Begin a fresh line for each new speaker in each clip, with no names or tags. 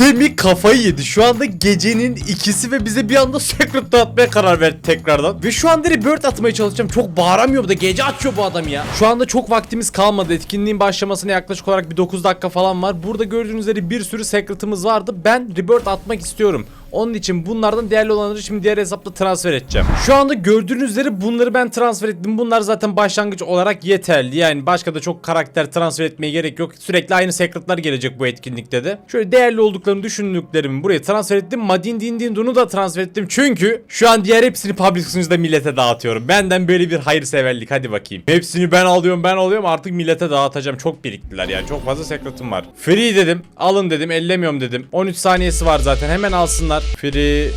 Semih kafayı yedi. Şu anda gecenin ikisi ve bize bir anda secret dağıtmaya karar verdi tekrardan. Ve şu anda rebirth atmaya çalışacağım. Çok bağıramıyor bu da gece açıyor bu adam ya. Şu anda çok vaktimiz kalmadı. Etkinliğin başlamasına yaklaşık olarak bir 9 dakika falan var. Burada gördüğünüz üzere bir sürü secret'ımız vardı. Ben rebirth atmak istiyorum. Onun için bunlardan değerli olanları şimdi diğer hesapta transfer edeceğim. Şu anda gördüğünüz üzere bunları ben transfer ettim. Bunlar zaten başlangıç olarak yeterli. Yani başka da çok karakter transfer etmeye gerek yok. Sürekli aynı secretlar gelecek bu etkinlikte de. Şöyle değerli olduklarını düşündüklerimi buraya transfer ettim. Madin Din Din Dun'u da transfer ettim. Çünkü şu an diğer hepsini public sunucuda millete dağıtıyorum. Benden böyle bir hayırseverlik hadi bakayım. Hepsini ben alıyorum ben alıyorum artık millete dağıtacağım. Çok biriktiler yani çok fazla secret'ım var. Free dedim. Alın dedim. Ellemiyorum dedim. 13 saniyesi var zaten. Hemen alsınlar. Free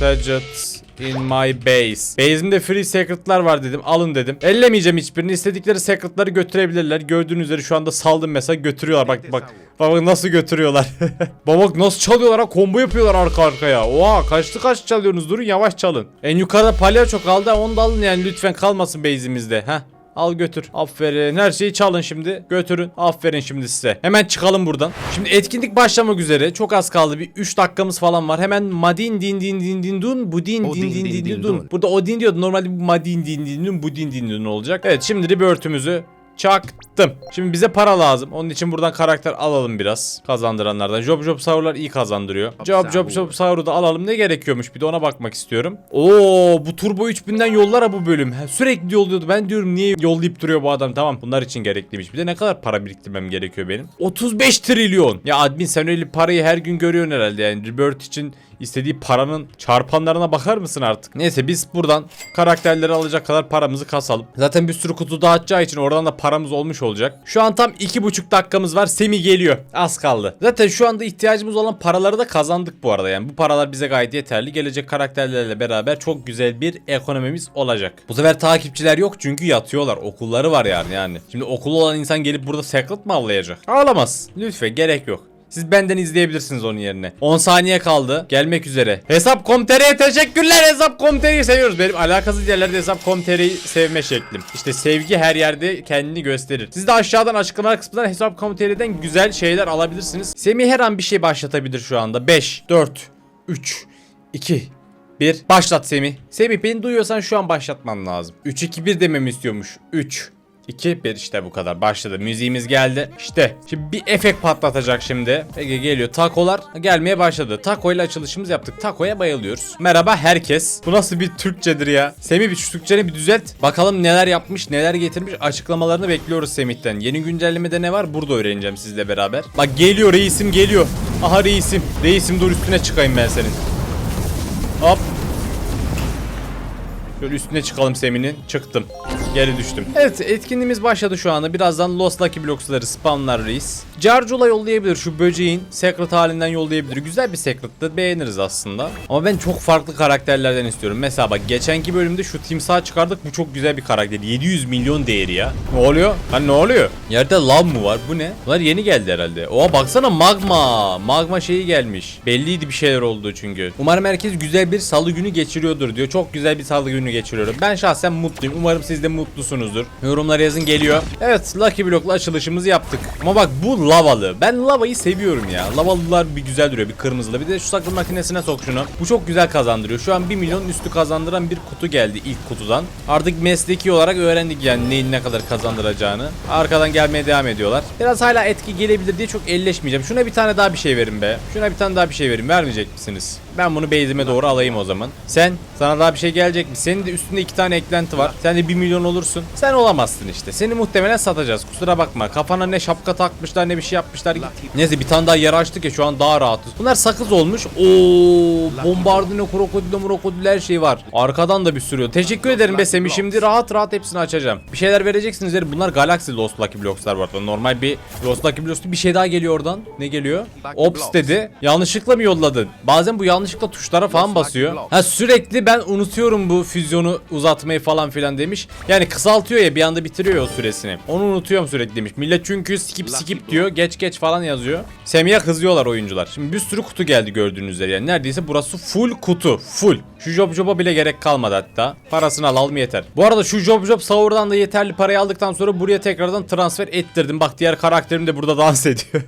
Gadgets in my base. Base'imde free secret'lar var dedim. Alın dedim. Ellemeyeceğim hiçbirini. İstedikleri secret'ları götürebilirler. Gördüğünüz üzere şu anda saldım mesela götürüyorlar. Bak bak. Bak nasıl götürüyorlar. bak bak nasıl çalıyorlar ha. Combo yapıyorlar arka arkaya. Oha kaçtı kaç çalıyorsunuz. Durun yavaş çalın. En yukarıda palyaço kaldı. Onu da alın yani lütfen kalmasın base'imizde. Heh. Al götür. Aferin. Her şeyi çalın şimdi. Götürün. Aferin şimdi size. Hemen çıkalım buradan. Şimdi etkinlik başlamak üzere. Çok az kaldı. Bir 3 dakikamız falan var. Hemen Madin din din din din dun. Budin
O
din
din
din
din
din
din
din dun. Burada Odin diyordu. Normalde Madin din din dun. Budin din dun olacak. Evet şimdi rebirth'ümüzü çaktım. Şimdi bize para lazım. Onun için buradan karakter alalım biraz. Kazandıranlardan. Job Job Saur'lar iyi kazandırıyor. Job Job Job Saur'u da alalım. Ne gerekiyormuş bir de ona bakmak istiyorum. Oo bu Turbo 3000'den yollar ha bu bölüm. Sürekli yolluyordu. Ben diyorum niye yollayıp duruyor bu adam. Tamam bunlar için gerekliymiş. Bir de ne kadar para biriktirmem gerekiyor benim? 35 trilyon. Ya admin sen öyle parayı her gün görüyorsun herhalde yani. Rebirth için istediği paranın çarpanlarına bakar mısın artık? Neyse biz buradan karakterleri alacak kadar paramızı kasalım. Zaten bir sürü kutu dağıtacağı için oradan da paramız olmuş olacak. Şu an tam iki buçuk dakikamız var. Semi geliyor. Az kaldı. Zaten şu anda ihtiyacımız olan paraları da kazandık bu arada. Yani bu paralar bize gayet yeterli. Gelecek karakterlerle beraber çok güzel bir ekonomimiz olacak. Bu sefer takipçiler yok çünkü yatıyorlar. Okulları var yani yani. Şimdi okulu olan insan gelip burada secret mi avlayacak? Ağlamaz. Lütfen gerek yok. Siz benden izleyebilirsiniz onun yerine. 10 saniye kaldı. Gelmek üzere. Hesap.com.tr'ye teşekkürler. Hesap.com.tr'yi seviyoruz. Benim alakasız yerlerde Hesap.com.tr'yi sevme şeklim. İşte sevgi her yerde kendini gösterir. Siz de aşağıdan açıklama kısmından Hesap.com.tr'den güzel şeyler alabilirsiniz. Semih her an bir şey başlatabilir şu anda. 5, 4, 3, 2, 1. Başlat Semih. Semih beni duyuyorsan şu an başlatman lazım. 3, 2, 1 dememi istiyormuş. 3, 2 1 işte bu kadar. Başladı. Müziğimiz geldi. İşte şimdi bir efekt patlatacak şimdi. Ege geliyor. Takolar gelmeye başladı. Taco ile açılışımız yaptık. Takoya bayılıyoruz. Merhaba herkes. Bu nasıl bir Türkçedir ya? Semih bir Türkçeni bir düzelt. Bakalım neler yapmış neler getirmiş açıklamalarını bekliyoruz Semih'ten. Yeni güncellemede ne var? Burada öğreneceğim sizle beraber. Bak geliyor reisim geliyor. Aha reisim. Reisim dur üstüne çıkayım ben senin. Hop Şöyle üstüne çıkalım Semih'in. Çıktım. Geri düştüm. Evet etkinliğimiz başladı şu anda. Birazdan Lost Lucky Blocks'ları spamlar reis. Carcula yollayabilir şu böceğin. Secret halinden yollayabilir. Güzel bir secret'tı. Beğeniriz aslında. Ama ben çok farklı karakterlerden istiyorum. Mesela bak geçenki bölümde şu timsah çıkardık. Bu çok güzel bir karakter. 700 milyon değeri ya. Ne oluyor? Hani ne oluyor? Yerde lav mı var? Bu ne? Bunlar yeni geldi herhalde. Oha baksana magma. Magma şeyi gelmiş. Belliydi bir şeyler olduğu çünkü. Umarım herkes güzel bir salı günü geçiriyordur diyor. Çok güzel bir salı günü geçiriyorum. Ben şahsen mutluyum. Umarım siz de mutlusunuzdur. Yorumlara yazın geliyor. Evet Lucky Block'la açılışımızı yaptık. Ama bak bu lavalı. Ben lavayı seviyorum ya. Lavalılar bir güzel duruyor. Bir kırmızılı. Bir de şu sakın makinesine sok şunu. Bu çok güzel kazandırıyor. Şu an 1 milyon üstü kazandıran bir kutu geldi ilk kutudan. Artık mesleki olarak öğrendik yani neyin ne kadar kazandıracağını. Arkadan gelmeye devam ediyorlar. Biraz hala etki gelebilir diye çok elleşmeyeceğim. Şuna bir tane daha bir şey verin be. Şuna bir tane daha bir şey verin. Vermeyecek misiniz? Ben bunu base'ime doğru alayım o zaman. Sen sana daha bir şey gelecek mi? Senin de üstünde iki tane eklenti var. Sen de 1 milyon olursun. Sen olamazsın işte. Seni muhtemelen satacağız. Kusura bakma. Kafana ne şapka takmışlar ne bir şey yapmışlar. Neyse bir tane daha yer açtık ya şu an daha rahatız. Bunlar sakız olmuş. Oo, bombardino, krokodilo, krokodil her şey var. Arkadan da bir sürüyor. Teşekkür ederim be Semih. Şimdi rahat rahat hepsini açacağım. Bir şeyler vereceksiniz. derim. Bunlar Galaxy Lost Lucky Blocks'lar arada. Normal bir Lost Lucky Blocks'tu. Bir şey daha geliyor oradan. Ne geliyor? Ops dedi. Yanlışlıkla mı yolladın? Bazen bu yanlış yanlışlıkla tuşlara falan basıyor. Ha sürekli ben unutuyorum bu füzyonu uzatmayı falan filan demiş. Yani kısaltıyor ya bir anda bitiriyor o süresini. Onu unutuyorum sürekli demiş. Millet çünkü skip skip diyor. Geç geç falan yazıyor. Semih'e kızıyorlar oyuncular. Şimdi bir sürü kutu geldi gördüğünüz üzere. Yani neredeyse burası full kutu. Full. Şu job job'a bile gerek kalmadı hatta. Parasını al yeter. Bu arada şu job job sahurdan da yeterli parayı aldıktan sonra buraya tekrardan transfer ettirdim. Bak diğer karakterim de burada dans ediyor.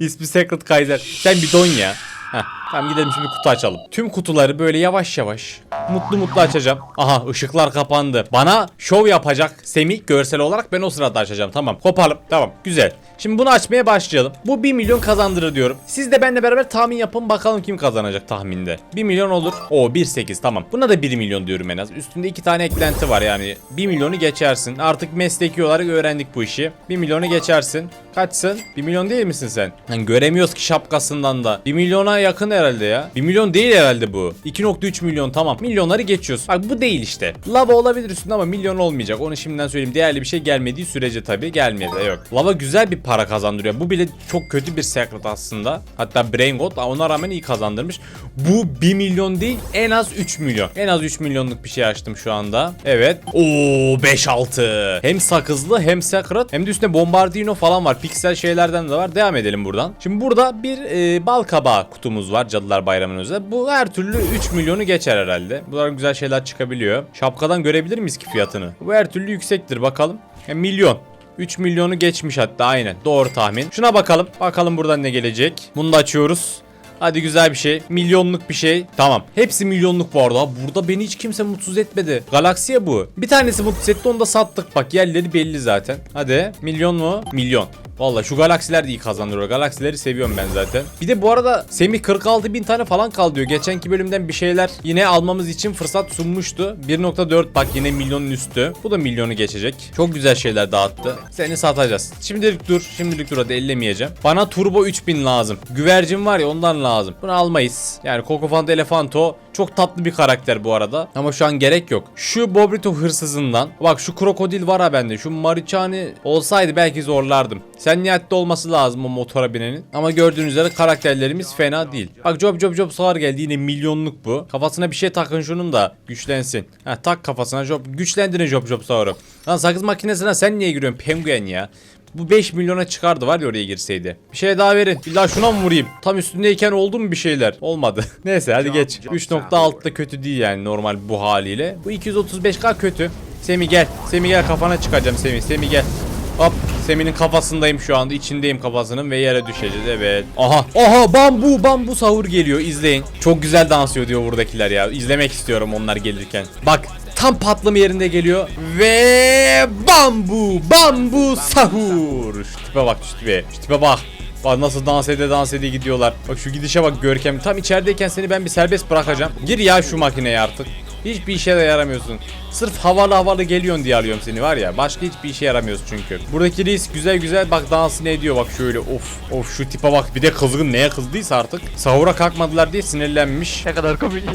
İsmi Secret Kaiser. Sen bir don ya. Heh, tamam gidelim şimdi kutu açalım. Tüm kutuları böyle yavaş yavaş mutlu mutlu açacağım. Aha ışıklar kapandı. Bana şov yapacak Semih görsel olarak ben o sırada açacağım. Tamam kopalım. Tamam güzel. Şimdi bunu açmaya başlayalım. Bu 1 milyon kazandırır diyorum. Siz de benimle beraber tahmin yapın bakalım kim kazanacak tahminde. 1 milyon olur. O 1.8 tamam. Buna da 1 milyon diyorum en az. Üstünde 2 tane eklenti var yani. 1 milyonu geçersin. Artık mesleki olarak öğrendik bu işi. 1 milyonu geçersin. Kaçsın? 1 milyon değil misin sen? Yani göremiyoruz ki şapkasından da. 1 milyona yakın herhalde ya. 1 milyon değil herhalde bu. 2.3 milyon tamam. Milyonları geçiyoruz. Bak bu değil işte. Lava olabilir üstünde ama milyon olmayacak. Onu şimdiden söyleyeyim. Değerli bir şey gelmediği sürece tabii gelmedi. Yok. Lava güzel bir para kazandırıyor. Bu bile çok kötü bir secret aslında. Hatta Brain God ona rağmen iyi kazandırmış. Bu 1 milyon değil en az 3 milyon. En az 3 milyonluk bir şey açtım şu anda. Evet. Oo 5-6. Hem sakızlı hem secret hem de üstünde bombardino falan var. Piksel şeylerden de var. Devam edelim buradan. Şimdi burada bir e, bal kabağı kutumuz var Cadılar Bayramı'nın özel. Bu her türlü 3 milyonu geçer herhalde. Buradan güzel şeyler çıkabiliyor. Şapkadan görebilir miyiz ki fiyatını? Bu her türlü yüksektir bakalım. E, milyon. 3 milyonu geçmiş hatta aynen. Doğru tahmin. Şuna bakalım. Bakalım buradan ne gelecek. Bunu da açıyoruz. Hadi güzel bir şey. Milyonluk bir şey. Tamam. Hepsi milyonluk bu arada. Burada beni hiç kimse mutsuz etmedi. Galaksiye bu. Bir tanesi mutsuz etti onu da sattık. Bak yerleri belli zaten. Hadi. Milyon mu? Milyon. Valla şu galaksiler de iyi kazandırıyor. Galaksileri seviyorum ben zaten. Bir de bu arada Semih 46 bin tane falan kal diyor. Geçenki bölümden bir şeyler yine almamız için fırsat sunmuştu. 1.4 bak yine milyonun üstü. Bu da milyonu geçecek. Çok güzel şeyler dağıttı. Seni satacağız. Şimdilik dur. Şimdilik dur hadi ellemeyeceğim. Bana turbo 3000 lazım. Güvercin var ya ondan lazım. Bunu almayız. Yani Kokofant Elefanto çok tatlı bir karakter bu arada. Ama şu an gerek yok. Şu Bobrito hırsızından. Bak şu krokodil var ha bende. Şu Marichani olsaydı belki zorlardım. Sen niyetli olması lazım o motora binenin. Ama gördüğünüz üzere karakterlerimiz fena değil. Bak Job Job Job sağır geldi yine milyonluk bu. Kafasına bir şey takın şunun da güçlensin. Ha tak kafasına Job. Güçlendirin Job Job sağırı. Lan sakız makinesine sen niye giriyorsun penguen ya? Bu 5 milyona çıkardı var ya oraya girseydi. Bir şey daha verin. İlla şuna mı vurayım? Tam üstündeyken oldu mu bir şeyler? Olmadı. Neyse hadi geç. 3.6 da kötü değil yani normal bu haliyle. Bu 235k kötü. Semi gel. Semi gel kafana çıkacağım Semi. Semi gel. Hop. Semi'nin kafasındayım şu anda. içindeyim kafasının ve yere düşeceğiz. Evet. Aha. Aha bambu bambu sahur geliyor. İzleyin. Çok güzel dans ediyor buradakiler ya. İzlemek istiyorum onlar gelirken. Bak tam patlama yerinde geliyor ve bambu bambu sahur. Şu tipe bak şu tipe. Şu tipe bak. Bak nasıl dans ede dans ede gidiyorlar. Bak şu gidişe bak görkem. Tam içerideyken seni ben bir serbest bırakacağım. Gir ya şu makineye artık. Hiçbir işe de yaramıyorsun. Sırf havalı havalı geliyorsun diye alıyorum seni var ya. Başka hiçbir işe yaramıyorsun çünkü. Buradaki reis güzel güzel bak dansını ediyor bak şöyle of of şu tipe bak. Bir de kızgın neye kızdıysa artık. Sahura kalkmadılar diye sinirlenmiş.
Ne kadar komik ya.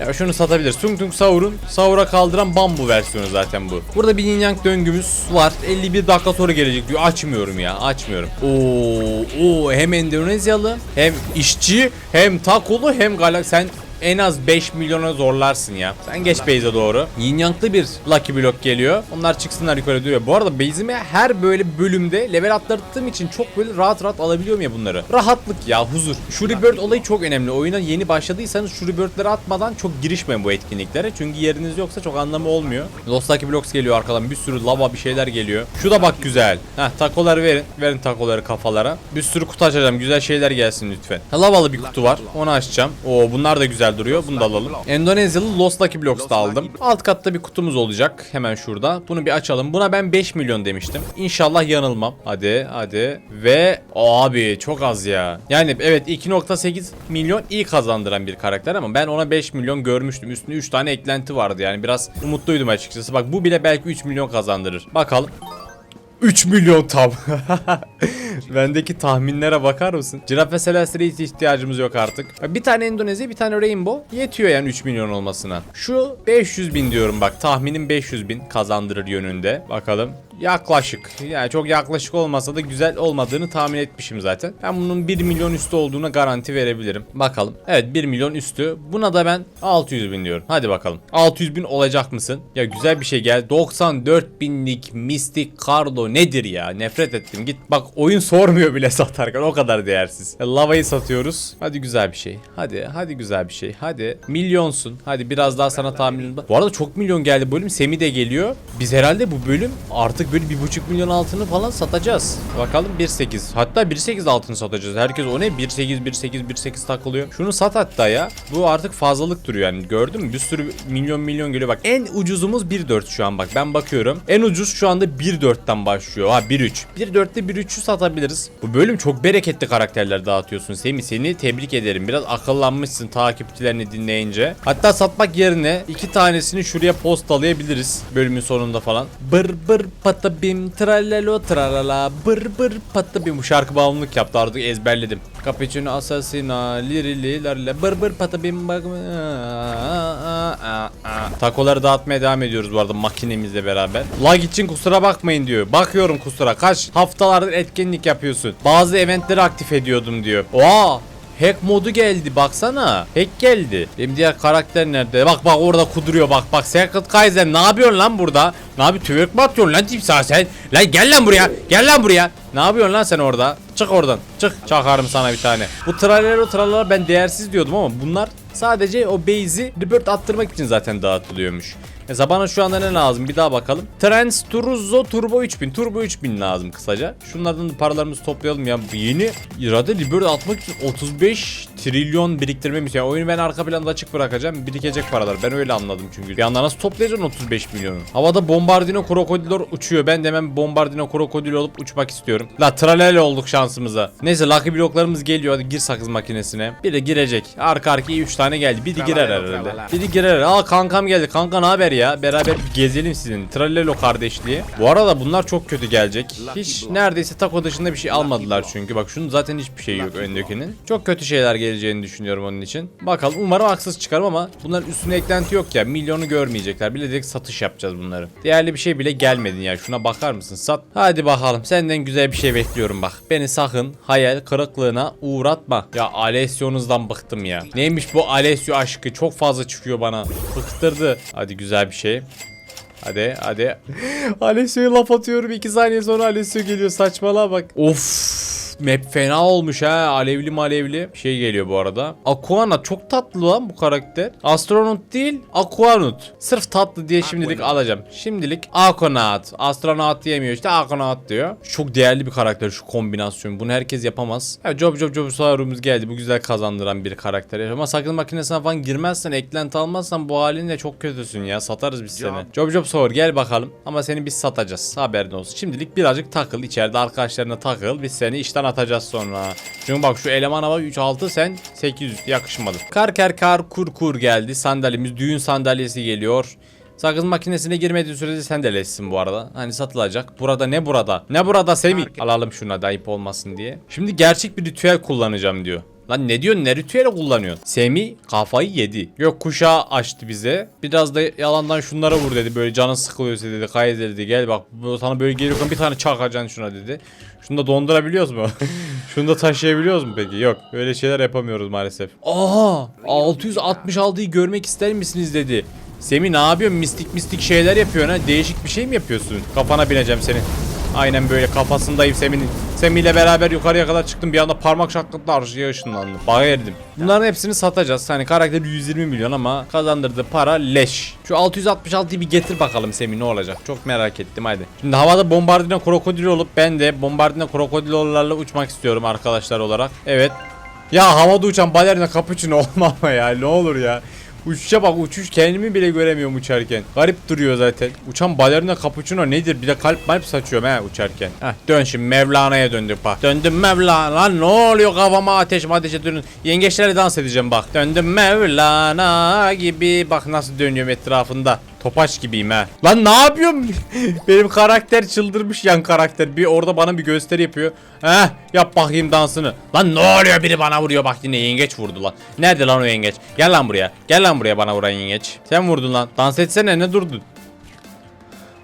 Ya şunu satabilir. Tung Tung Sahur'un Sahur'a kaldıran bambu versiyonu zaten bu. Burada bir yin yang döngümüz var. 51 dakika sonra gelecek diyor. Açmıyorum ya. Açmıyorum. Oo, oo hem Endonezyalı hem işçi hem takolu hem galak sen en az 5 milyona zorlarsın ya. Sen geç base'e doğru. Yin Yang'lı bir Lucky Block geliyor. Onlar çıksınlar yukarı diyor. Bu arada base'ime her böyle bölümde level atlattığım için çok böyle rahat rahat alabiliyorum ya bunları. Rahatlık ya huzur. Şu Rebirth olayı çok önemli. Oyuna yeni başladıysanız şu Rebirth'leri atmadan çok girişmeyin bu etkinliklere. Çünkü yeriniz yoksa çok anlamı olmuyor. Lost Lucky Blocks geliyor arkadan. Bir sürü lava bir şeyler geliyor. Şu da bak güzel. Heh takoları verin. Verin takoları kafalara. Bir sürü kutu açacağım. Güzel şeyler gelsin lütfen. Lavalı bir kutu var. Onu açacağım. Oo bunlar da güzel duruyor. Bunu da alalım. Endonezyalı Lost Lucky Blocks da aldım. Alt katta bir kutumuz olacak. Hemen şurada. Bunu bir açalım. Buna ben 5 milyon demiştim. İnşallah yanılmam. Hadi hadi. Ve abi çok az ya. Yani evet 2.8 milyon iyi kazandıran bir karakter ama ben ona 5 milyon görmüştüm. Üstünde 3 tane eklenti vardı yani biraz umutluydum açıkçası. Bak bu bile belki 3 milyon kazandırır. Bakalım. 3 milyon tam. Bendeki tahminlere bakar mısın? Giraffe Celestial'e hiç ihtiyacımız yok artık. Bir tane Endonezya bir tane Rainbow yetiyor yani 3 milyon olmasına. Şu 500 bin diyorum bak tahminim 500 bin kazandırır yönünde. Bakalım. Yaklaşık. Yani çok yaklaşık olmasa da güzel olmadığını tahmin etmişim zaten. Ben bunun 1 milyon üstü olduğuna garanti verebilirim. Bakalım. Evet 1 milyon üstü. Buna da ben 600 bin diyorum. Hadi bakalım. 600 bin olacak mısın? Ya güzel bir şey geldi. 94 binlik Mystic Cardo nedir ya? Nefret ettim. Git bak oyun sormuyor bile satarken o kadar değersiz. Ya, lavayı satıyoruz. Hadi güzel bir şey. Hadi hadi güzel bir şey. Hadi milyonsun. Hadi biraz daha sana tahminim. Bu arada çok milyon geldi bölüm. Semi de geliyor. Biz herhalde bu bölüm artık böyle 1,5 milyon altını falan satacağız. Bakalım 1.8. Hatta 1.8 altını satacağız. Herkes o ne? 1.8 1.8 1.8 takılıyor. Şunu sat hatta ya. Bu artık fazlalık duruyor yani. Gördün mü? Bir sürü milyon milyon geliyor. Bak en ucuzumuz 1.4 şu an bak. Ben bakıyorum. En ucuz şu anda 1.4'ten başlıyor. Ha 1.3. 1.4'te 1.3'ü satabiliriz. Bu bölüm çok bereketli karakterler dağıtıyorsun. Semih seni tebrik ederim. Biraz akıllanmışsın takipçilerini dinleyince. Hatta satmak yerine iki tanesini şuraya postalayabiliriz. Bölümün sonunda falan. Bır bır patabim tralalo tralala bır bır patabim. Bu şarkı bağımlılık yaptı artık ezberledim. Cappuccino asasina lirili larla bır bır patabim bak. Takoları dağıtmaya devam ediyoruz bu arada makinemizle beraber. Lag için kusura bakmayın diyor. Bakıyorum kusura. Kaç haftalardır etkinlik yapıyorsun. Bazı eventleri aktif ediyordum diyor. Oha Hack modu geldi baksana. Hack geldi. Benim diğer karakter nerede? Bak bak orada kuduruyor bak bak. Secret Kaiser ne yapıyorsun lan burada? Ne yapıyorsun? Twerk mi atıyorsun lan timsah sen? Lan gel lan buraya. Gel lan buraya. Ne yapıyorsun lan sen orada? Çık oradan. Çık. Çakarım sana bir tane. Bu tralero tralala ben değersiz diyordum ama bunlar sadece o base'i rebirth attırmak için zaten dağıtılıyormuş. Mesela bana şu anda ne lazım bir daha bakalım. Trans Turuzo Turbo 3000. Turbo 3000 lazım kısaca. Şunlardan da paralarımızı toplayalım ya. Yeni irade Rebirth atmak için 35 trilyon biriktirmemiz. Yani oyunu ben arka planda açık bırakacağım. Birikecek paralar. Ben öyle anladım çünkü. Bir anda nasıl toplayacaksın 35 milyonu? Havada bombardino krokodilor uçuyor. Ben de hemen bombardino krokodil olup uçmak istiyorum. La tralele olduk şansımıza. Neyse lucky bloklarımız geliyor. Hadi gir sakız makinesine. Biri girecek. Arka arkaya 3 tane geldi. Biri girer herhalde. Biri girer. Aa kankam geldi. Kanka ne haber ya? Beraber bir gezelim sizin. Tralelo kardeşliği. Bu arada bunlar çok kötü gelecek. Hiç neredeyse taco dışında bir şey almadılar çünkü. Bak şunun zaten hiçbir şey yok öndeki'nin. Çok kötü şeyler geleceğini düşünüyorum onun için. Bakalım umarım haksız çıkarım ama bunların üstüne eklenti yok ya. Milyonu görmeyecekler. Bile direkt satış yapacağız bunları. Değerli bir şey bile gelmedi ya. Şuna bakar mısın? Sat. Hadi bakalım. Senden güzel bir şey bekliyorum bak. Beni sakın hayal kırıklığına uğratma. Ya Alessio'nuzdan bıktım ya. Neymiş bu Alessio aşkı? Çok fazla çıkıyor bana. Bıktırdı. Hadi güzel bir şey. Hadi hadi. Alessio'ya laf atıyorum. 2 saniye sonra Alessio geliyor. Saçmalığa bak. Of. Map fena olmuş ha. Alevli malevli. Şey geliyor bu arada. Aquanut çok tatlı lan bu karakter. Astronot değil. Aquanut. Sırf tatlı diye şimdilik alacağım. Şimdilik Aquanut. Astronaut diyemiyor işte Aquanut diyor. Çok değerli bir karakter şu kombinasyon. Bunu herkes yapamaz. Ya Job Job Job Sarumuz geldi. Bu güzel kazandıran bir karakter. Ama sakın makinesine falan girmezsen, eklenti almazsan bu halinle çok kötüsün ya. Satarız biz seni. Job Job Sor gel bakalım. Ama seni biz satacağız. Haberin olsun. Şimdilik birazcık takıl. içeride arkadaşlarına takıl. Biz seni işten atacağız sonra. Çünkü bak şu eleman hava 3-6 sen 800 yakışmadı. Kar ker kar kur kur geldi. Sandalyemiz düğün sandalyesi geliyor. Sakız makinesine girmediği sürece sen de leşsin bu arada. Hani satılacak. Burada ne burada? Ne burada Semih? Alalım şuna da ayıp olmasın diye. Şimdi gerçek bir ritüel kullanacağım diyor. Lan ne diyorsun ne ritüeli kullanıyorsun? Semi kafayı yedi. Yok kuşağı açtı bize. Biraz da yalandan şunlara vur dedi. Böyle canın sıkılıyorsa dedi. Kayız dedi. Gel bak sana böyle geliyorken bir tane çakacaksın şuna dedi. Şunu da dondurabiliyoruz mu? Şunu da taşıyabiliyoruz mu peki? Yok. Öyle şeyler yapamıyoruz maalesef. Aha! 666'yı görmek ister misiniz dedi. Semi ne yapıyorsun? Mistik mistik şeyler yapıyorsun ha. Değişik bir şey mi yapıyorsun? Kafana bineceğim senin. Aynen böyle kafasındayım Semih'in. Semih ile beraber yukarıya kadar çıktım. Bir anda parmak şaklakla arşıya ışınlandım. Baga erdim. Bunların hepsini satacağız. Hani karakter 120 milyon ama kazandırdığı para leş. Şu 666'yı bir getir bakalım Semih ne olacak? Çok merak ettim hadi. Şimdi havada bombardino krokodil olup ben de bombardino krokodillerle uçmak istiyorum arkadaşlar olarak. Evet. Ya havada uçan balerina cappuccino olma ama ya ne olur ya. Uçuşa bak uçuş kendimi bile göremiyorum uçarken. Garip duruyor zaten. Uçan balerina cappuccino nedir? Bir de kalp malp saçıyorum he uçarken. Heh dön şimdi Mevlana'ya döndük bak. Döndüm Mevlana lan ne oluyor kafama ateş ateşe dönün. Yengeçlerle dans edeceğim bak. Döndüm Mevlana gibi bak nasıl dönüyorum etrafında. Topaç gibiyim ha. Lan ne yapıyorum? Benim karakter çıldırmış yan karakter. Bir orada bana bir gösteri yapıyor. Heh yap bakayım dansını. Lan ne oluyor biri bana vuruyor bak yine yengeç vurdu lan. Nerede lan o yengeç? Gel lan buraya. Gel lan buraya bana vuran yengeç. Sen vurdun lan. Dans etsene ne durdun?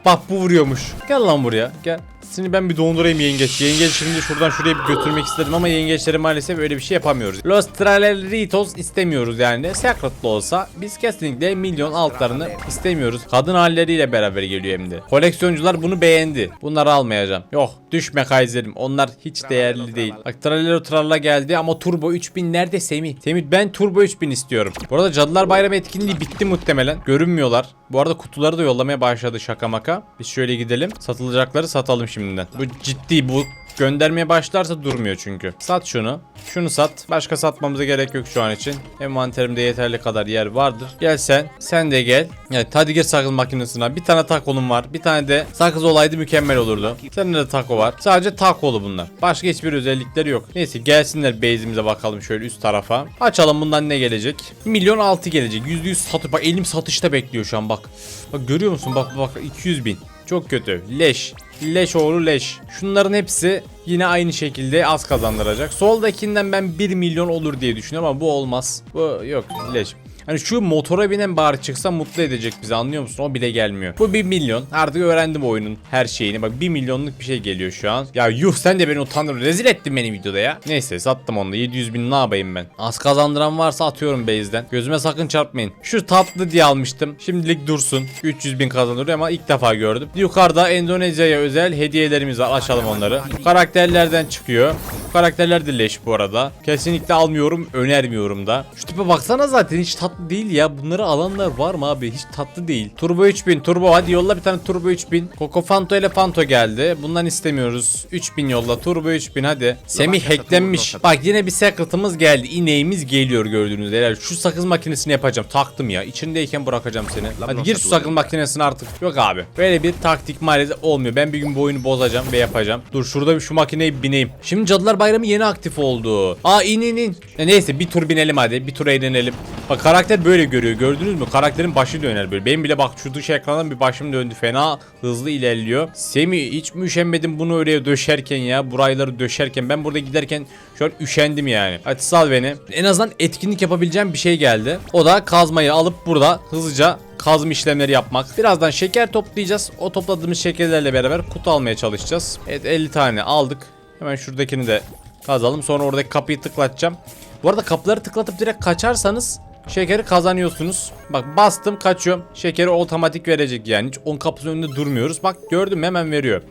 bak bu vuruyormuş. Gel lan buraya gel. Seni ben bir dondurayım yengeç. Yengeç şimdi şuradan şuraya bir götürmek istedim ama yengeçleri maalesef öyle bir şey yapamıyoruz. Los Traleritos istemiyoruz yani. Secret'lı olsa biz kesinlikle milyon altlarını istemiyoruz. Kadın halleriyle beraber geliyor hem de. Koleksiyoncular bunu beğendi. Bunları almayacağım. Yok düşme Kaiser'im. Onlar hiç değerli değil. Bak Tralero geldi ama Turbo 3000 nerede Semih? Semih ben Turbo 3000 istiyorum. Bu arada Cadılar Bayramı etkinliği bitti muhtemelen. Görünmüyorlar. Bu arada kutuları da yollamaya başladı şaka maka. Biz şöyle gidelim. Satılacakları satalım şimdiden. Bu ciddi bu göndermeye başlarsa durmuyor çünkü. Sat şunu. Şunu sat. Başka satmamıza gerek yok şu an için. Envanterimde yeterli kadar yer vardır. Gel sen. Sen de gel. Evet hadi gir sakız makinesine. Bir tane takolum var. Bir tane de sakız olaydı mükemmel olurdu. Sende de taco var. Sadece takolu bunlar. Başka hiçbir özellikleri yok. Neyse gelsinler base'imize bakalım şöyle üst tarafa. Açalım bundan ne gelecek? Milyon altı gelecek. %100 satı. Bak elim satışta bekliyor şu an bak. Bak görüyor musun? Bak bak 200 bin. Çok kötü. Leş. Leş oğlu leş. Şunların hepsi yine aynı şekilde az kazandıracak. Soldakinden ben 1 milyon olur diye düşünüyorum ama bu olmaz. Bu yok leş. Hani şu motora binen bari çıksa mutlu edecek bizi anlıyor musun? O bile gelmiyor. Bu 1 milyon. Artık öğrendim oyunun her şeyini. Bak 1 milyonluk bir şey geliyor şu an. Ya yuh sen de beni utandırın. Rezil ettin beni videoda ya. Neyse sattım onu da. 700 bin ne yapayım ben? Az kazandıran varsa atıyorum base'den. Gözüme sakın çarpmayın. Şu tatlı diye almıştım. Şimdilik dursun. 300 bin kazandırıyor ama ilk defa gördüm. Yukarıda Endonezya'ya özel hediyelerimiz var. Açalım onları. Karakterlerden çıkıyor. Bu karakterler de leş bu arada. Kesinlikle almıyorum, önermiyorum da. Şu tipe baksana zaten hiç tatlı değil ya. Bunları alanlar var mı abi? Hiç tatlı değil. Turbo 3000, Turbo hadi yolla bir tane Turbo 3000. Coco Fanto ile Fanto geldi. Bundan istemiyoruz. 3000 yolla. Turbo 3000 hadi. Semih hacklenmiş. Bak yine bir secret'ımız geldi. İneğimiz geliyor gördüğünüz üzere. Şu sakız makinesini yapacağım. Taktım ya. İçindeyken bırakacağım seni. Hadi gir şu sakız makinesine artık. Yok abi. Böyle bir taktik maalesef olmuyor. Ben bir gün bu oyunu bozacağım ve yapacağım. Dur şurada bir şu makineyi bineyim. Şimdi Cadılar Bayramı yeni aktif oldu. Aa in in in. Neyse bir tur binelim hadi. Bir tur eğlenelim. Bak karakter böyle görüyor. Gördünüz mü? Karakterin başı döner böyle. Benim bile bak şu dış ekrandan bir başım döndü. Fena hızlı ilerliyor. Semi hiç mi üşenmedim bunu öyle döşerken ya. Burayları döşerken. Ben burada giderken şu an üşendim yani. Hadi sal beni. En azından etkinlik yapabileceğim bir şey geldi. O da kazmayı alıp burada hızlıca kazma işlemleri yapmak. Birazdan şeker toplayacağız. O topladığımız şekerlerle beraber kutu almaya çalışacağız. Evet 50 tane aldık. Hemen şuradakini de kazalım. Sonra oradaki kapıyı tıklatacağım. Bu arada kapıları tıklatıp direkt kaçarsanız şekeri kazanıyorsunuz. Bak bastım kaçıyorum. Şekeri otomatik verecek yani. Hiç 10 kapısının önünde durmuyoruz. Bak gördüm hemen veriyor.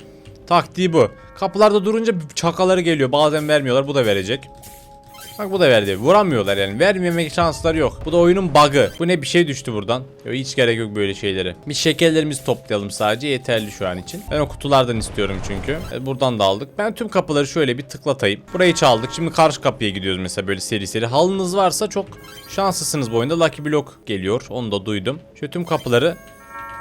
Taktiği bu. Kapılarda durunca çakaları geliyor. Bazen vermiyorlar. Bu da verecek. Bak bu da verdi. Vuramıyorlar yani. Vermemek şansları yok. Bu da oyunun bug'ı. Bu ne bir şey düştü buradan. Yok, hiç gerek yok böyle şeylere. Biz şekerlerimizi toplayalım sadece. Yeterli şu an için. Ben o kutulardan istiyorum çünkü. Evet, buradan da aldık. Ben tüm kapıları şöyle bir tıklatayım. Burayı çaldık. Şimdi karşı kapıya gidiyoruz mesela böyle seri seri. Halınız varsa çok şanslısınız bu oyunda. Lucky Block geliyor. Onu da duydum. Şöyle tüm kapıları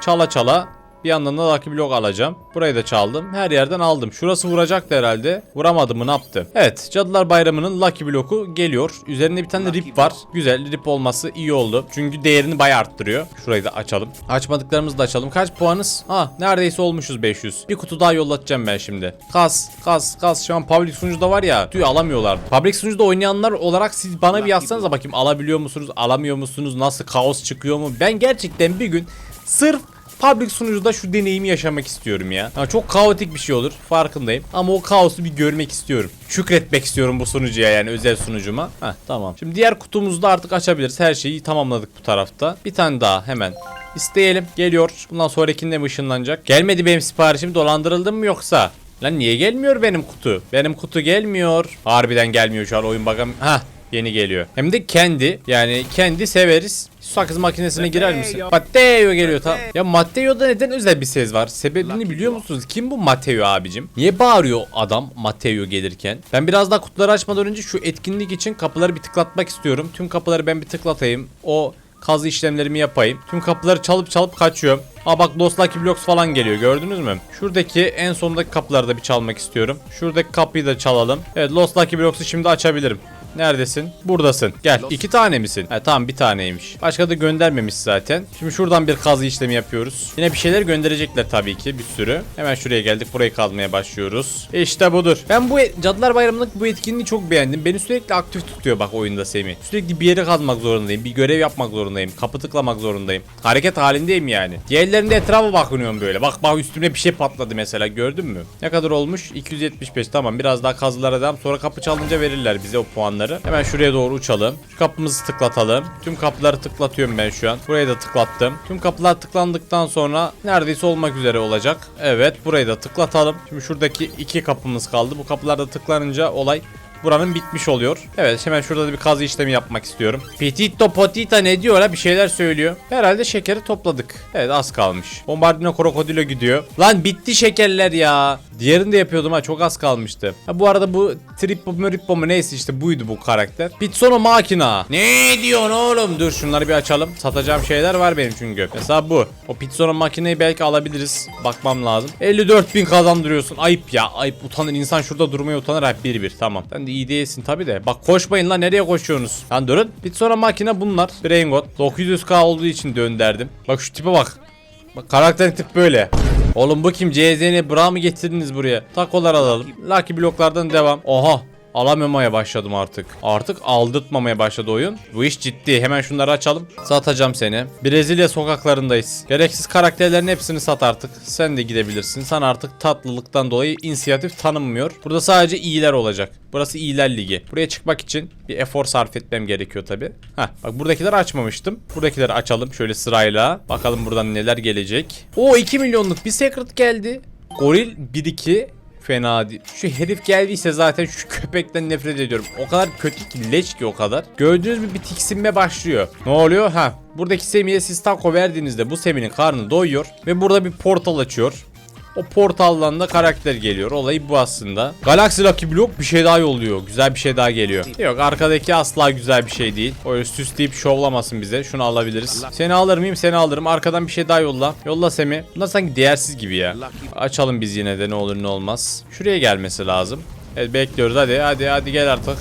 çala çala bir yandan da Lucky Block alacağım. Burayı da çaldım. Her yerden aldım. Şurası vuracaktı herhalde. Vuramadı mı ne yaptı? Evet. Cadılar Bayramı'nın Lucky Block'u geliyor. Üzerinde bir tane rip var. Güzel. Rip olması iyi oldu. Çünkü değerini bayağı arttırıyor. Şurayı da açalım. Açmadıklarımızı da açalım. Kaç puanız? Ha neredeyse olmuşuz 500. Bir kutu daha yollatacağım ben şimdi. Kas, kas, kas. Şu an public sunucuda var ya. Tüy alamıyorlar. Public sunucuda oynayanlar olarak siz bana bir yazsanıza bakayım. Alabiliyor musunuz? Alamıyor musunuz? Nasıl kaos çıkıyor mu? Ben gerçekten bir gün sırf Public sunucuda şu deneyimi yaşamak istiyorum ya. Ha, çok kaotik bir şey olur farkındayım. Ama o kaosu bir görmek istiyorum. Şükretmek istiyorum bu sunucuya yani özel sunucuma. Heh tamam. Şimdi diğer kutumuzu da artık açabiliriz. Her şeyi tamamladık bu tarafta. Bir tane daha hemen isteyelim. Geliyor. Bundan sonrakinde mi ışınlanacak? Gelmedi benim siparişim dolandırıldım mı yoksa? Lan niye gelmiyor benim kutu? Benim kutu gelmiyor. Harbiden gelmiyor şu an oyun bagam. Hah Yeni geliyor. Hem de kendi yani kendi severiz. Sakız makinesine girer misin? Matteo geliyor tam. Ya Matteo'da neden özel bir ses var? Sebebini biliyor musunuz? Kim bu Matteo abicim? Niye bağırıyor adam Matteo gelirken? Ben biraz daha kutuları açmadan önce şu etkinlik için kapıları bir tıklatmak istiyorum. Tüm kapıları ben bir tıklatayım. O kazı işlemlerimi yapayım. Tüm kapıları çalıp çalıp kaçıyorum. Aa bak Lost Lucky Blocks falan geliyor gördünüz mü? Şuradaki en sondaki kapıları da bir çalmak istiyorum. Şuradaki kapıyı da çalalım. Evet Lost Lucky Blocks'u şimdi açabilirim. Neredesin? Buradasın. Gel. İki tane misin? He tamam bir taneymiş. Başka da göndermemiş zaten. Şimdi şuradan bir kazı işlemi yapıyoruz. Yine bir şeyler gönderecekler tabii ki bir sürü. Hemen şuraya geldik. Burayı kazmaya başlıyoruz. İşte budur. Ben bu e- Cadılar Bayramı'ndaki bu etkinliği çok beğendim. Beni sürekli aktif tutuyor bak oyunda Semih. Sürekli bir yere kazmak zorundayım. Bir görev yapmak zorundayım. Kapı tıklamak zorundayım. Hareket halindeyim yani. Diğerlerinde etrafa bakınıyorum böyle. Bak bak üstüme bir şey patladı mesela gördün mü? Ne kadar olmuş? 275 tamam biraz daha kazılara devam. Sonra kapı çalınca verirler bize o puanları. Hemen şuraya doğru uçalım. Şu kapımızı tıklatalım. Tüm kapıları tıklatıyorum ben şu an. Burayı da tıklattım. Tüm kapılar tıklandıktan sonra neredeyse olmak üzere olacak. Evet burayı da tıklatalım. Şimdi şuradaki iki kapımız kaldı. Bu kapılar da tıklanınca olay buranın bitmiş oluyor. Evet hemen şurada da bir kazı işlemi yapmak istiyorum. Petito potita ne diyor ha bir şeyler söylüyor. Herhalde şekeri topladık. Evet az kalmış. Bombardino krokodilo gidiyor. Lan bitti şekerler ya. Diğerini de yapıyordum ha çok az kalmıştı. Ha, bu arada bu Trippo Mörippo mu neyse işte buydu bu karakter. Pizzono makina. Ne diyorsun oğlum? Dur şunları bir açalım. Satacağım şeyler var benim çünkü. Mesela bu. O Pizzono makineyi belki alabiliriz. Bakmam lazım. 54 bin kazandırıyorsun. Ayıp ya. Ayıp utanır. insan şurada durmaya utanır. Bir bir. Tamam. Sen de iyi değilsin tabi de. Bak koşmayın lan nereye koşuyorsunuz? Lan durun. Pizzono makine bunlar. Brain God. 900k olduğu için dönderdim. Bak şu tipe bak. Bak karakter tip böyle. Oğlum bu kim? CZN bra mı getirdiniz buraya? Takolar alalım. Lucky bloklardan devam. Oha. Alamamaya başladım artık. Artık aldırtmamaya başladı oyun. Bu iş ciddi. Hemen şunları açalım. Satacağım seni. Brezilya sokaklarındayız. Gereksiz karakterlerin hepsini sat artık. Sen de gidebilirsin. Sana artık tatlılıktan dolayı inisiyatif tanınmıyor. Burada sadece iyiler olacak. Burası iyiler ligi. Buraya çıkmak için bir efor sarf etmem gerekiyor tabi. Heh bak buradakileri açmamıştım. Buradakileri açalım şöyle sırayla. Bakalım buradan neler gelecek. O 2 milyonluk bir secret geldi. Goril 1-2 fena değil. Şu herif geldiyse zaten şu köpekten nefret ediyorum. O kadar kötü ki leş ki o kadar. Gördüğünüz gibi bir tiksinme başlıyor. Ne oluyor? Ha buradaki Semi'ye siz taco verdiğinizde bu Semi'nin karnı doyuyor ve burada bir portal açıyor. O portaldan da karakter geliyor. Olayı bu aslında. Galaxy Lucky Block bir şey daha yolluyor. Güzel bir şey daha geliyor. Yok arkadaki asla güzel bir şey değil. Öyle süsleyip şovlamasın bize. Şunu alabiliriz. Seni alır mıyım? Seni alırım. Arkadan bir şey daha yolla. Yolla Semi. Bunlar sanki değersiz gibi ya. Açalım biz yine de ne olur ne olmaz. Şuraya gelmesi lazım. Evet bekliyoruz hadi hadi hadi gel artık.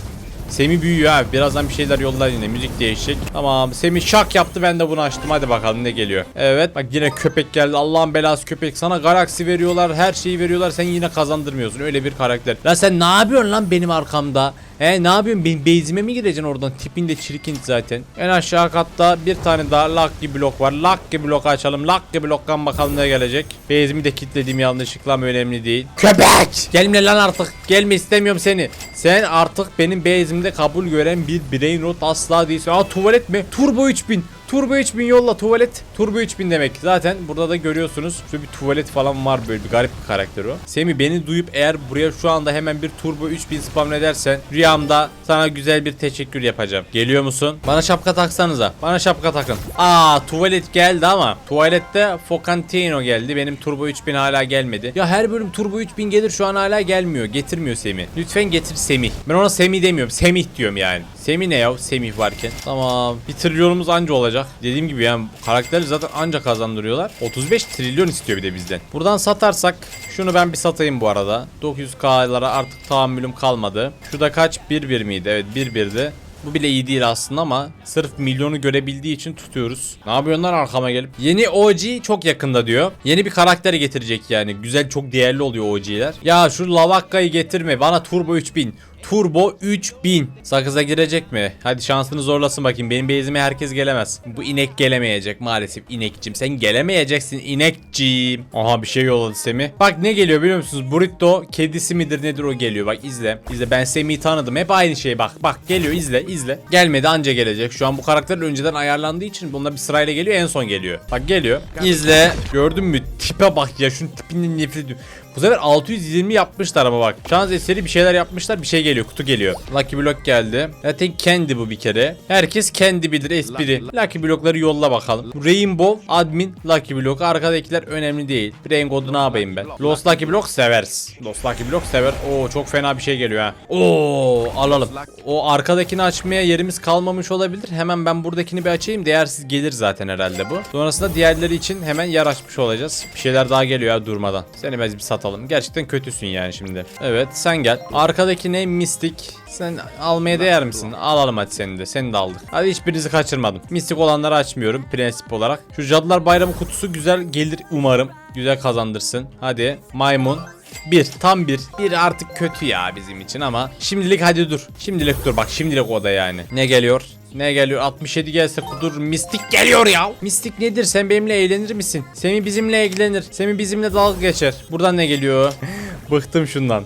Semi büyüyor abi. Birazdan bir şeyler yollar yine. Müzik değişecek. Tamam. Semi şak yaptı. Ben de bunu açtım. Hadi bakalım ne geliyor. Evet. Bak yine köpek geldi. Allah'ın belası köpek. Sana galaksi veriyorlar. Her şeyi veriyorlar. Sen yine kazandırmıyorsun. Öyle bir karakter. Lan sen ne yapıyorsun lan benim arkamda? He ne yapıyorsun? Benim base'ime mi gireceksin oradan? Tipin de çirkin zaten. En aşağı katta bir tane daha Lucky blok var. Lucky blok açalım. Lucky bloktan bakalım ne gelecek. Base'imi de kilitledim yanlışlıkla önemli değil. Köpek! Gelme lan artık. Gelme istemiyorum seni. Sen artık benim base'imde kabul gören bir brain rot asla değilsin. Aa tuvalet mi? Turbo 3000. Turbo 3000 yolla tuvalet. Turbo 3000 demek. Zaten burada da görüyorsunuz. Şöyle bir tuvalet falan var böyle bir garip bir karakter o. Semi beni duyup eğer buraya şu anda hemen bir Turbo 3000 spam edersen rüyamda sana güzel bir teşekkür yapacağım. Geliyor musun? Bana şapka taksanıza. Bana şapka takın. Aa tuvalet geldi ama tuvalette Focantino geldi. Benim Turbo 3000 hala gelmedi. Ya her bölüm Turbo 3000 gelir şu an hala gelmiyor. Getirmiyor Semi. Lütfen getir Semih. Ben ona Semi demiyorum. Semih diyorum yani. Semih ne ya? Semih varken. Tamam. Bir trilyonumuz anca olacak. Dediğim gibi yani karakteri zaten anca kazandırıyorlar. 35 trilyon istiyor bir de bizden. Buradan satarsak şunu ben bir satayım bu arada. 900k'lara artık tahammülüm kalmadı. Şurada kaç? 1-1 miydi? Evet 1-1'di. Bu bile iyi değil aslında ama sırf milyonu görebildiği için tutuyoruz. Ne yapıyorsun lan arkama gelip? Yeni OG çok yakında diyor. Yeni bir karakteri getirecek yani. Güzel çok değerli oluyor OG'ler. Ya şu Lavakka'yı getirme. Bana Turbo 3000. Turbo 3000. Sakıza girecek mi? Hadi şansını zorlasın bakayım. Benim base'ime herkes gelemez. Bu inek gelemeyecek maalesef inekçim. Sen gelemeyeceksin inekciğim. Aha bir şey yolladı Semih. Bak ne geliyor biliyor musunuz? Burrito kedisi midir nedir o geliyor. Bak izle. İzle ben Semih'i tanıdım. Hep aynı şey bak. Bak geliyor izle izle. Gelmedi anca gelecek. Şu an bu karakter önceden ayarlandığı için bunlar bir sırayla geliyor en son geliyor. Bak geliyor. İzle. Gördün mü? Tipe bak ya. Şunun tipinden nefret. Bu sefer 620 yapmışlar ama bak. Şans eseri bir şeyler yapmışlar. Bir şey geliyor. Kutu geliyor. Lucky Block geldi. Zaten kendi bu bir kere. Herkes kendi bilir espri. Lucky Block'ları yolla bakalım. Rainbow, Admin, Lucky Block. Arkadakiler önemli değil. Brain God'u ne yapayım ben? Lost Lucky Block severiz. Lost Lucky Block sever. Oo çok fena bir şey geliyor ha. Oo alalım. O arkadakini açmaya yerimiz kalmamış olabilir. Hemen ben buradakini bir açayım. Değersiz gelir zaten herhalde bu. Sonrasında diğerleri için hemen yer açmış olacağız. Bir şeyler daha geliyor ya durmadan. Seni ben bir satayım. Satalım. Gerçekten kötüsün yani şimdi. Evet sen gel. Arkadaki ne mistik. Sen almaya değer misin? Alalım hadi seni de. Seni de aldık. Hadi hiçbirinizi kaçırmadım. Mistik olanları açmıyorum prensip olarak. Şu Cadılar Bayramı kutusu güzel gelir umarım. Güzel kazandırsın. Hadi maymun. Bir tam bir. Bir artık kötü ya bizim için ama şimdilik hadi dur. Şimdilik dur bak şimdilik o da yani. Ne geliyor? Ne geliyor? 67 gelse kudur mistik geliyor ya. Mistik nedir? Sen benimle eğlenir misin? Semi bizimle ilgilenir. Semi bizimle dalga geçer. Buradan ne geliyor? Bıktım şundan.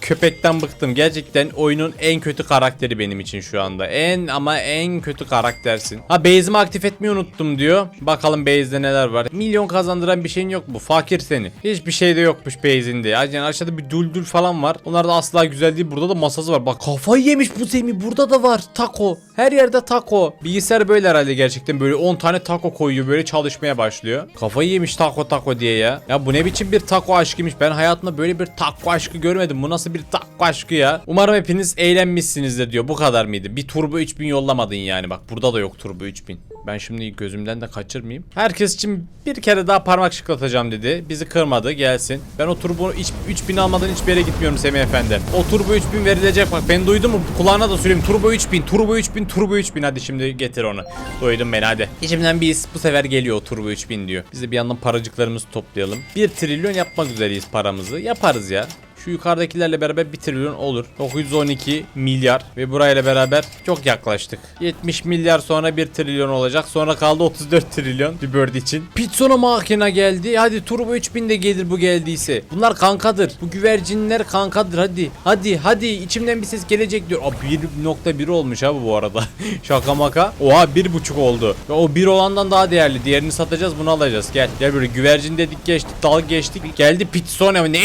Köpekten bıktım. Gerçekten oyunun en kötü karakteri benim için şu anda. En ama en kötü karaktersin. Ha base'imi aktif etmeyi unuttum diyor. Bakalım base'de neler var. Milyon kazandıran bir şeyin yok mu? Fakir seni. Hiçbir şey de yokmuş base'inde. Yani aşağıda bir duldul falan var. Onlar da asla güzel değil. Burada da masası var. Bak kafayı yemiş bu Zemi. Burada da var. Taco. Her yerde taco. Bilgisayar böyle herhalde gerçekten. Böyle 10 tane taco koyuyor. Böyle çalışmaya başlıyor. Kafayı yemiş taco taco diye ya. Ya bu ne biçim bir taco aşkıymış. Ben hayatımda böyle bir taco aşkı görmedim. Bu nasıl bir taco aşkı? Umarım hepiniz eğlenmişsinizdir diyor. Bu kadar mıydı? Bir turbo 3000 yollamadın yani. Bak burada da yok turbo 3000. Ben şimdi gözümden de kaçırmayayım. Herkes için bir kere daha parmak şıklatacağım dedi. Bizi kırmadı gelsin. Ben o turbo hiç 3000 almadan hiçbir yere gitmiyorum Semih Efendi. O turbo 3000 verilecek bak ben duydum mu? Kulağına da söyleyeyim. Turbo 3000, turbo 3000, turbo 3000 hadi şimdi getir onu. Duydum beni hadi. İçimden his bu sefer geliyor o turbo 3000 diyor. Biz de bir yandan paracıklarımızı toplayalım. 1 trilyon yapmak üzereyiz paramızı. Yaparız ya. Şu yukarıdakilerle beraber 1 trilyon olur. 912 milyar ve burayla beraber çok yaklaştık. 70 milyar sonra 1 trilyon olacak. Sonra kaldı 34 trilyon bir bird için. Pitsona makine geldi. Hadi turbo 3000 de gelir bu geldiyse. Bunlar kankadır. Bu güvercinler kankadır hadi. Hadi hadi içimden bir ses gelecek diyor. Aa 1.1 olmuş ha bu bu arada. Şaka maka. Oha 1.5 oldu. Ve o 1 olandan daha değerli. Diğerini satacağız bunu alacağız. Gel. Gel böyle güvercin dedik geçtik. Dal geçtik. Geldi Pitsona. Ne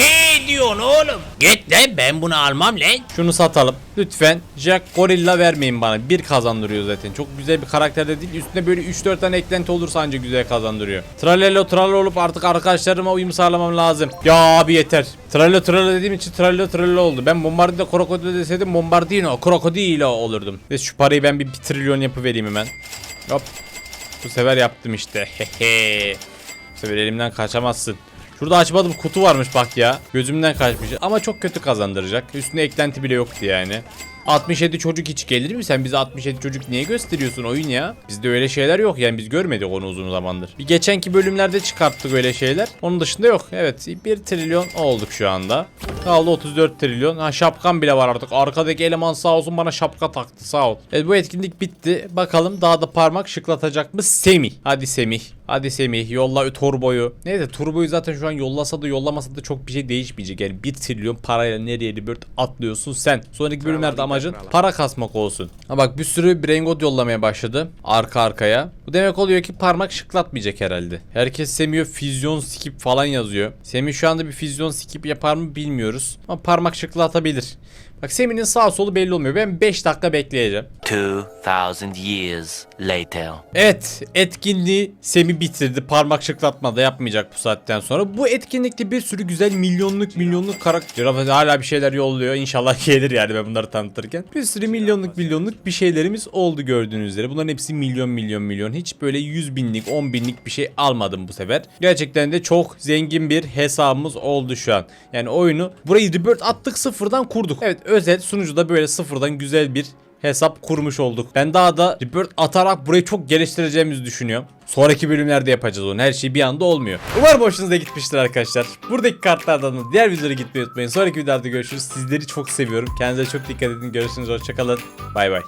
diyorsun oğlum? Git lan ben bunu almam lan. Şunu satalım. Lütfen Jack Gorilla vermeyin bana. Bir kazandırıyor zaten. Çok güzel bir karakter de değil. Üstüne böyle 3-4 tane eklenti olursa ancak güzel kazandırıyor. Tralelo trallo olup artık arkadaşlarıma uyum sağlamam lazım. Ya abi yeter. Trallo trallo dediğim için trallo trallo oldu. Ben Bombardino Krokodilo deseydim Bombardino Krokodilo olurdum. Ve şu parayı ben bir, bir trilyon yapıvereyim hemen. Hop. Bu sefer yaptım işte. Hehe. Bu sefer elimden kaçamazsın. Şurada açmadım kutu varmış bak ya. Gözümden kaçmış. Ama çok kötü kazandıracak. Üstüne eklenti bile yoktu yani. 67 çocuk hiç gelir mi? Sen bize 67 çocuk niye gösteriyorsun oyun ya? Bizde öyle şeyler yok yani biz görmedik onu uzun zamandır. Bir geçenki bölümlerde çıkarttık öyle şeyler. Onun dışında yok. Evet 1 trilyon olduk şu anda. Kaldı 34 trilyon. Ha şapkan bile var artık. Arkadaki eleman sağ olsun bana şapka taktı sağ ol. Evet bu etkinlik bitti. Bakalım daha da parmak şıklatacak mı Semih? Hadi Semih. Hadi Semih yolla turboyu. Neyse turboyu zaten şu an yollasa da yollamasa da çok bir şey değişmeyecek. Yani 1 trilyon parayla nereye bir atlıyorsun sen. Sonraki bölümlerde amacın para kasmak olsun. Ha bak bir sürü brain god yollamaya başladı. Arka arkaya. Bu demek oluyor ki parmak şıklatmayacak herhalde. Herkes Semih'e füzyon skip falan yazıyor. Semih şu anda bir füzyon skip yapar mı bilmiyoruz. Ama parmak şıklatabilir. Bak Semih'in sağ solu belli olmuyor. Ben 5 dakika bekleyeceğim.
2,000 years later.
Evet etkinliği Semi bitirdi. Parmak şıklatma da yapmayacak bu saatten sonra. Bu etkinlikte bir sürü güzel milyonluk milyonluk karakter hala bir şeyler yolluyor. İnşallah gelir yani ben bunları tanıtırken. Bir sürü milyonluk milyonluk bir şeylerimiz oldu gördüğünüz üzere. Bunların hepsi milyon milyon milyon. Hiç böyle 100 binlik 10 binlik bir şey almadım bu sefer. Gerçekten de çok zengin bir hesabımız oldu şu an. Yani oyunu burayı rebirth attık sıfırdan kurduk. Evet özel sunucuda böyle sıfırdan güzel bir hesap kurmuş olduk. Ben daha da rebirth atarak burayı çok geliştireceğimizi düşünüyorum. Sonraki bölümlerde yapacağız onu. Her şey bir anda olmuyor. Umarım hoşunuza gitmiştir arkadaşlar. Buradaki kartlardan da diğer videolara gitmeyi unutmayın. Sonraki videoda görüşürüz. Sizleri çok seviyorum. Kendinize çok dikkat edin. Görüşürüz. Hoşçakalın. Bay bay.